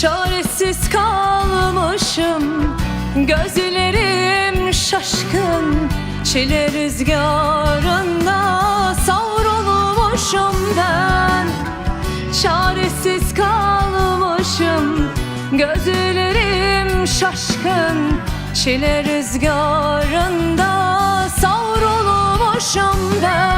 Çaresiz kalmışım. Gözlerim şaşkın Çile rüzgarında Savrulmuşum ben. Çaresiz kalmışım Gözlerim şaşkın Çile rüzgarında Savrulmuşum ben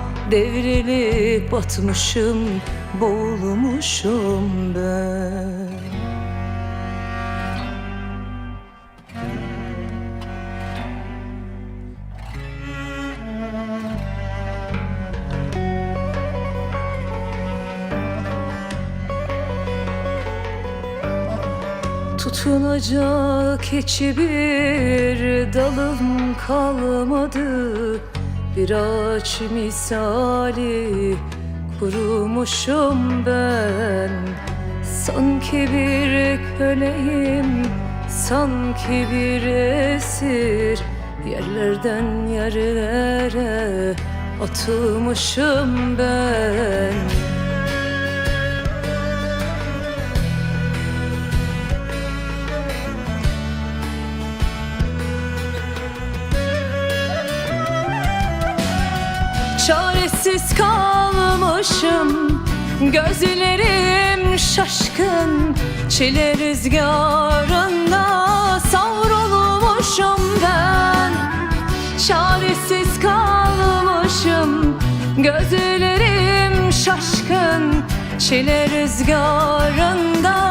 Devrilip batmışım Boğulmuşum ben. Tutunacak hiçbir dalım kalmadı Bir ağaç misali kurumuşum ben. Sanki bir köleyim, sanki bir esir. Yerlerden yerlere atılmışım ben Çaresiz kalmışım Gözlerim şaşkın Çile rüzgarında Savrulmuşum ben. Çaresiz kalmışım Gözlerim şaşkın Çile rüzgarında